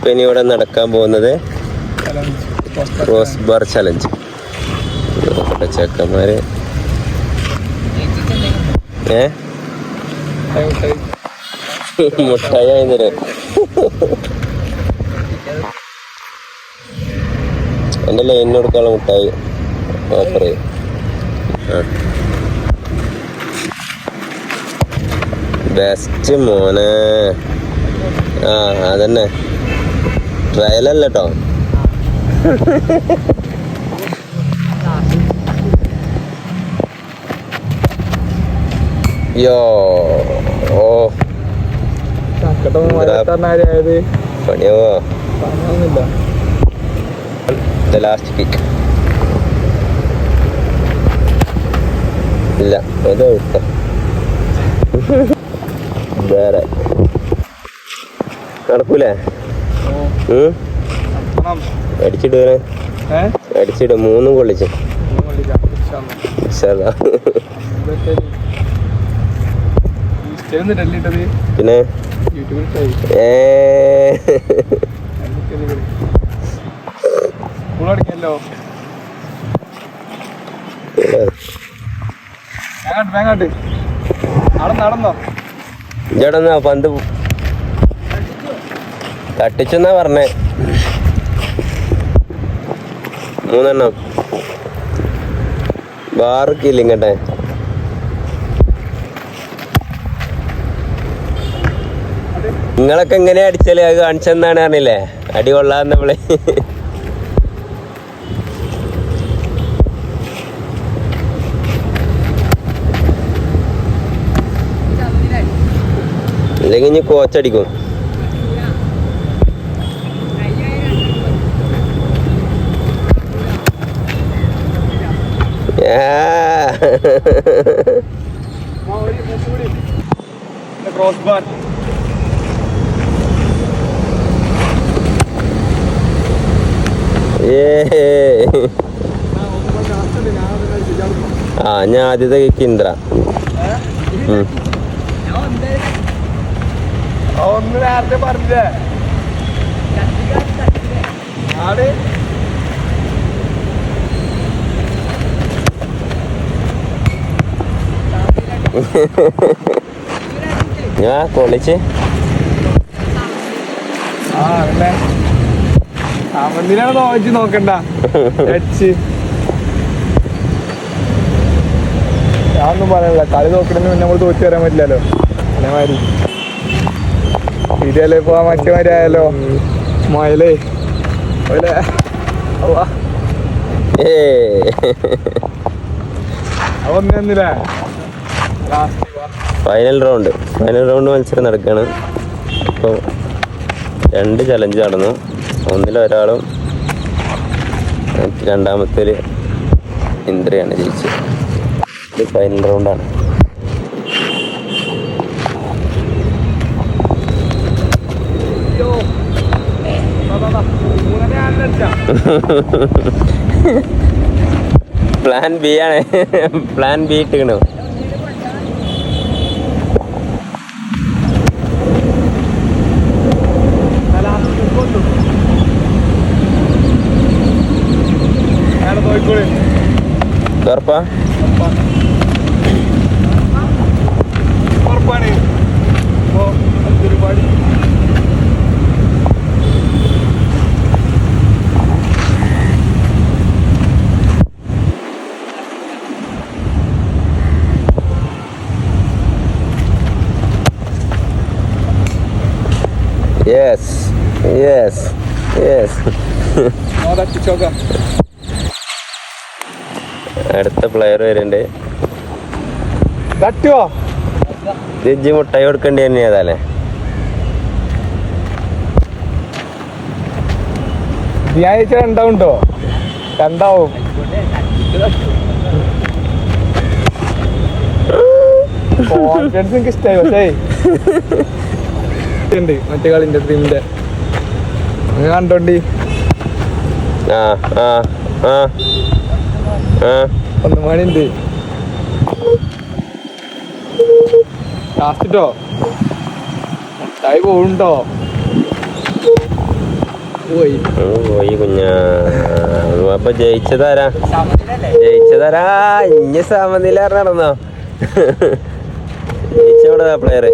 ഇപ്പൊ ഇനി ഇവിടെ നടക്കാൻ പോകുന്നത് ക്രോസ് ബാർ ചലഞ്ച്. നോക്കട്ടെ ചെക്കന്മാര്. ഏ? മുട്ടായി എന്റെ ലൈനിന് കൊടുക്കാനുള്ള മുട്ടായി ഓഫർ ബെസ്റ്റ് മോനെ. ആ അതന്നെ. ട്രയലല്ല കേട്ടോ യോ ഓ പണിയാവോ ലാസ്റ്റ് കിക്ക് ഇല്ല അത് വിട്ട വേറെ. നടക്കൂലേ? ഉം? അടിച്ചിടുവേ ഏഹ് അടിച്ചിട് മൂന്നും കൊള്ളിച്ച്. പിന്നെ? യൂട്യൂബിൽ ട്രൈ ഏ. സ്കൂളടിക്കല്ലോ വേങ്ങാട്ട് വേങ്ങാട്ട് നടന്നോ നടന്നോ. ഇജടന്നാ പന്ത് തട്ടിച്ചെന്നാ പറഞ്ഞേ. മൂന്നെണ്ണം. ബാർക്കില്ല ഇങ്ങട്ടെ നിങ്ങളൊക്കെ എങ്ങനെയാ അടിച്ചാൽ? അത് കാണിച്ചെന്നാണ് പറഞ്ഞില്ലേ? അടി കൊള്ളാന്ന് നമ്മൾ അല്ലെങ്കിൽ ഇനി കോച്ചടിക്കും. ക്രോസ് ബാർ ആ ഞാൻ ആദ്യത്തെ കിക്ക് ഇന്ദ്ര. നേരത്തെ പറഞ്ഞില്ലേ? ഞാൻ കൊള്ളിച്ച്. അവന്തിനാണ് നോക്കി നോക്കണ്ട. ഞാനൊന്നും പറയാനില്ല. കളി നോക്കണമെന്ന് പിന്നെ നമ്മൾ തോറ്റു വരാൻ പറ്റില്ലല്ലോ. അതേമാതിരി. ഇതല്ലേ ഇപ്പൊ ആ മറ്റേ മാതിരി ആയാലോ മൊയലേ. മൊയലേ. അവ ഏ. ഒന്നില്ലേ last final round final round മത്സരം നടക്കുകയാണ് അപ്പോൾ രണ്ട് ചലഞ്ച് നടന്നു. ഒന്നിൽ ഒരാളും ഒരു ഇന്ദ്രയാണ് ജയിച്ചത്. ഫൈനൽ റൗണ്ടാണ് പ്ലാൻ ബി ആണ്. പ്ലാൻ ബി ഇട്ടിക്കണു ದರ್ಪ Yes, yes, yes. Now back to Choga. അടുത്ത പ്ലെയർ വരുന്നുണ്ട്. തട്ടുവോ? ജഡ്ജി മുട്ടായി കൊടുക്കേണ്ടി തന്നെ ഏതാലേ ചോദിച്ചാൽ രണ്ടാവുണ്ടോ? രണ്ടാവും. കോൺഫിഡൻസ് എനിക്ക് ഇഷ്ടമായി പക്ഷേ. ഉണ്ട് മറ്റേ കളിന്റെ ടീമിന്റെ കണ്ടോണ്ടി. ആ ആ ആ. ഒന്ന് മണിണ്ട് ലാസ്റ്റിട്ടോ മുട്ടായി പോവുണ്ടോ? പോയി. പോയി കുഞ്ഞാ. അപ്പൊ ജയിച്ചതാരാ? ജയിച്ചതാരാ? ഇഞ്ഞ സമനില നടന്നോ? ജയിച്ചവിടെ പ്ലെയർ